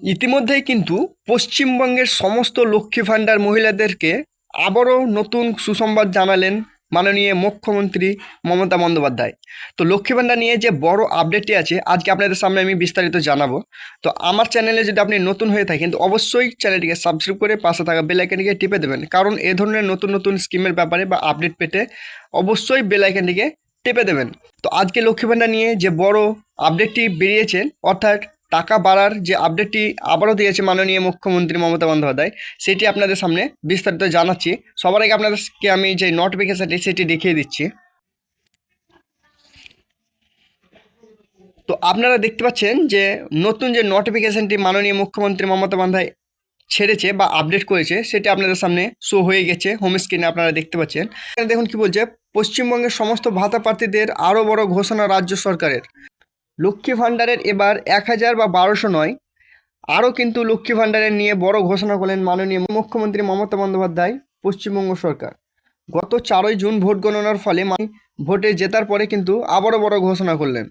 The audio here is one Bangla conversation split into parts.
ইতিমধ্যেই কিন্তু পশ্চিমবঙ্গের সমস্ত লক্ষ্মী ভাণ্ডার মহিলাদেরকে আবারও নতুন সুসংবাদ জানালেন মাননীয় মুখ্যমন্ত্রী মমতা বন্দ্যোপাধ্যায়। তো লক্ষ্মী ভাণ্ডার নিয়ে যে বড় আপডেটটি আছে, আজকে আপনাদের সামনে আমি বিস্তারিত জানাব। তো আমার চ্যানেলে যদি আপনি নতুন হয়ে থাকেন, তো অবশ্যই চ্যানেলটিকে সাবস্ক্রাইব করে পাশে থাকা বেলাইকানটিকে টিপে দেবেন। কারণ এ ধরনের নতুন নতুন স্কিমের ব্যাপারে বা আপডেট পেতে অবশ্যই বেলাইকানটিকে টেপে দেবেন। তো আজকে লক্ষ্মী ভাণ্ডার নিয়ে যে বড় আপডেটটি বেরিয়েছেন অর্থাৎ টাকা বাড়ার যে আপডেটটি আবারও দিয়েছে মাননীয় মুখ্যমন্ত্রী মমতা বন্দ্যোপাধ্যায়, সেটি আপনাদের সামনে বিস্তারিত জানাচ্ছি। সবার আগে আপনাদেরকে আমি যে নোটিফিকেশানটি সেটি দেখিয়ে দিচ্ছি। তো আপনারা দেখতে পাচ্ছেন যে নতুন যে নোটিফিকেশানটি মাননীয় মুখ্যমন্ত্রী মমতা বন্দ্যোপাধ্যায় ছেড়েছে বা আপডেট করেছে, সেটি আপনাদের সামনে শো হয়ে গেছে হোম স্ক্রিনে আপনারা দেখতে পাচ্ছেন। দেখুন কি বলছে, পশ্চিমবঙ্গের সমস্ত ভাতা প্রার্থীদের আরও বড় ঘোষণা রাজ্য সরকারের। লক্ষ্মী ভাণ্ডারের এবার এক হাজার বা বারোশো নয়। আরও কিন্তু লক্ষ্মী ভাণ্ডারের নিয়ে বড় ঘোষণা করলেন মাননীয় মুখ্যমন্ত্রী মমতা বন্দ্যোপাধ্যায়, পশ্চিমবঙ্গ সরকার। গত চারই জুন ভোট গণনার ফলে ভোটে জেতার পরে কিন্তু আবারও বড় ঘোষণা করলেন।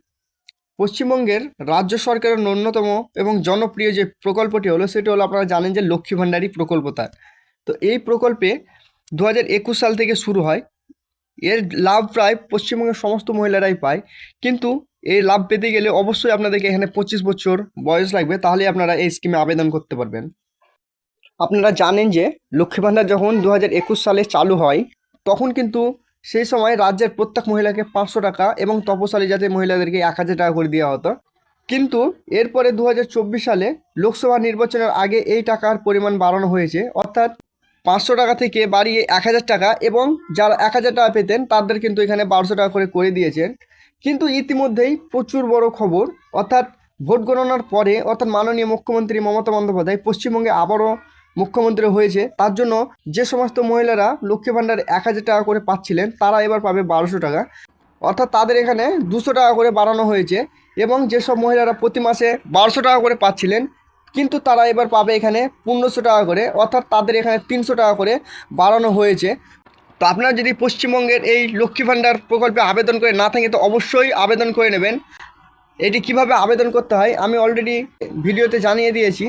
পশ্চিমবঙ্গের রাজ্য সরকারের ন্যূনতম এবং জনপ্রিয় যে প্রকল্পটি হলো, সেটি হলো আপনারা জানেন যে লক্ষ্মী ভাণ্ডারী প্রকল্প তার। তো এই প্রকল্পে দু হাজার একুশ সাল থেকে শুরু হয়। এর লাভ প্রায় পশ্চিমবঙ্গের সমস্ত মহিলারাই পায়। কিন্তু এই লাভ পেতে গেলে অবশ্যই আপনাদেরকে এখানে পঁচিশ বছর বয়স লাগবে তাহলে আপনারা এই স্কিমে আবেদন করতে পারবেন। আপনারা জানেন যে লক্ষ্মী ভাণ্ডার যখন দু হাজার একুশ সালে চালু হয়, তখন কিন্তু সেই সময় রাজ্যের প্রত্যেক মহিলাকে পাঁচশো টাকা এবং তপশালী জাতির মহিলাদেরকে এক হাজার টাকা করে দেওয়া হতো। কিন্তু এরপরে দু হাজার চব্বিশ সালে লোকসভা নির্বাচনের আগে এই টাকার পরিমাণ বাড়ানো হয়েছে। অর্থাৎ পাঁচশো টাকা থেকে বাড়িয়ে এক হাজার টাকা এবং যারা এক হাজার টাকা পেতেন, তাদের কিন্তু এখানে বারোশো টাকা করে করে দিয়েছেন। কিন্তু ইতিমধ্যেই প্রচুর বড় খবর, অর্থাৎ ভোট গণনার পরে, অর্থাৎ মাননীয় মুখ্যমন্ত্রী মমতা বন্দ্যোপাধ্যায় পশ্চিমবঙ্গে আবারও মুখ্যমন্ত্রী হয়েছে। তার জন্য যে সমস্ত মহিলারা লক্ষ্মী ভাণ্ডার এক হাজার টাকা করে পাচ্ছিলেন, তারা এবার পাবে বারোশো টাকা। অর্থাৎ তাদের এখানে দুশো টাকা করে বাড়ানো হয়েছে এবং যেসব মহিলারা প্রতি মাসে বারোশো টাকা করে পাচ্ছিলেন কিন্তু তারা এবার পাবে এখানে পনেরোশো টাকা করে, অর্থাৎ তাদের এখানে তিনশো টাকা করে বাড়ানো হয়েছে। তো আপনারা যদি পশ্চিমবঙ্গের এই লক্ষ্মী ভাণ্ডার প্রকল্পে আবেদন করে না থাকে তো অবশ্যই আবেদন করে নেবেন। এটি কীভাবে আবেদন করতে হয়, আমি অলরেডি ভিডিওতে জানিয়ে দিয়েছি।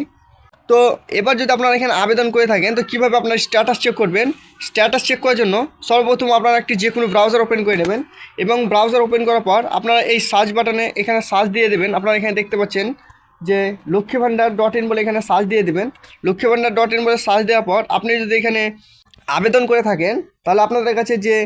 তো এবার যদি আপনারা এখানে আবেদন করে থাকেন, তো কীভাবে আপনার স্ট্যাটাস চেক করবেন? স্ট্যাটাস চেক করার জন্য সর্বপ্রথম আপনারা একটি যে কোনো ব্রাউজার ওপেন করে নেবেন এবং ব্রাউজার ওপেন করার পর আপনারা এই সার্চ বাটনে এখানে সার্চ দিয়ে দেবেন। আপনারা এখানে দেখতে পাচ্ছেন যে লক্ষ্মী ভাণ্ডার ডট ইন বলে এখানে সার্চ দিয়ে দেবেন। লক্ষ্মী ভাণ্ডার ডট ইন বলে সার্চ দেওয়ার পর আপনি যদি এখানে আবেদন করে থাকেন, তাহলে আপনাদের কাছে যে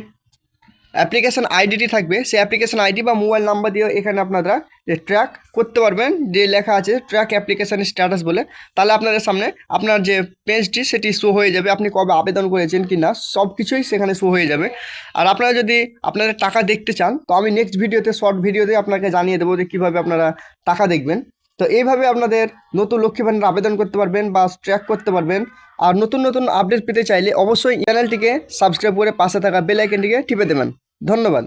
অ্যাপ্লিকেশান আইডিটি থাকবে, সেই অ্যাপ্লিকেশান আইডি বা মোবাইল নাম্বার দিয়ে এখানে আপনারা যে ট্র্যাক করতে পারবেন, যে লেখা আছে ট্র্যাক অ্যাপ্লিকেশান স্ট্যাটাস বলে, তাহলে আপনাদের সামনে আপনার যে পেজটি সেটি শো হয়ে যাবে। আপনি কবে আবেদন করেছেন কি না সব কিছুই সেখানে শো হয়ে যাবে। আর আপনারা যদি আপনাদের টাকা দেখতে চান, তো আমি নেক্সট ভিডিওতে শর্ট ভিডিওতে আপনাকে জানিয়ে দেবো যে কীভাবে আপনারা টাকা দেখবেন। তো এইভাবে আপনাদের নতুন লক্ষ্মী ভাণ্ডার আবেদন করতে পারবেন বা ট্র্যাক করতে পারবেন। আর নতুন নতুন আপডেট পেতে চাইলে অবশ্যই চ্যানেলটিকে সাবস্ক্রাইব করে পাশে থাকা বেল আইকনটিকে টিপে দেবেন। ধন্যবাদ।